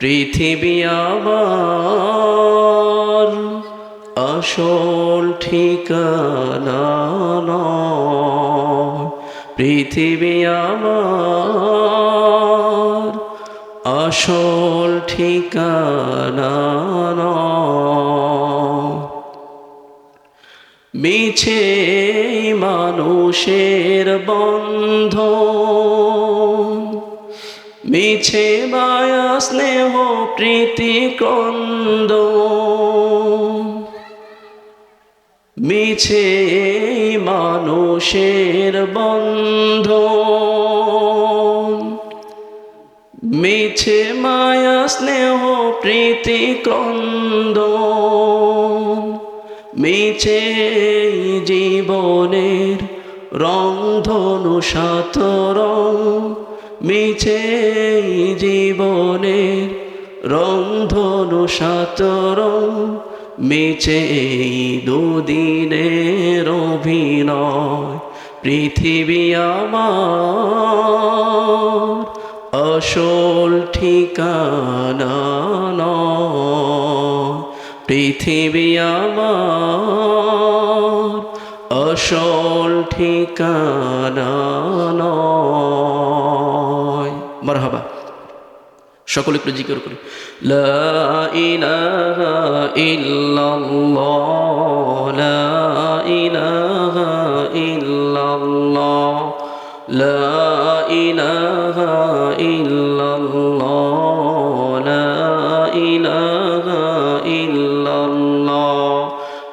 পৃথিবী আমার আসল ঠিকানা। পৃথিবী আমার আসল ঠিকানা মিছে মানুষের বন্ধ মিছে মায়া, স্নেহ, প্রীতি, ক্রন্দ। মিছে মানুষের বন্ধ। মিছে মায়া, স্নেহ, প্রীতি, ক্রন্দ। মিছে জীবনের রং ধনু সাত রং মিছে জীবনের রং ধনু সাত মিছে দুদিনের অভিনয় পৃথিবী আমার আসল ঠিকানা। পৃথিবী আমার আসল ঠিকানা নয়। মারহাবা। সকলে একটু জিকির করি লা লা লা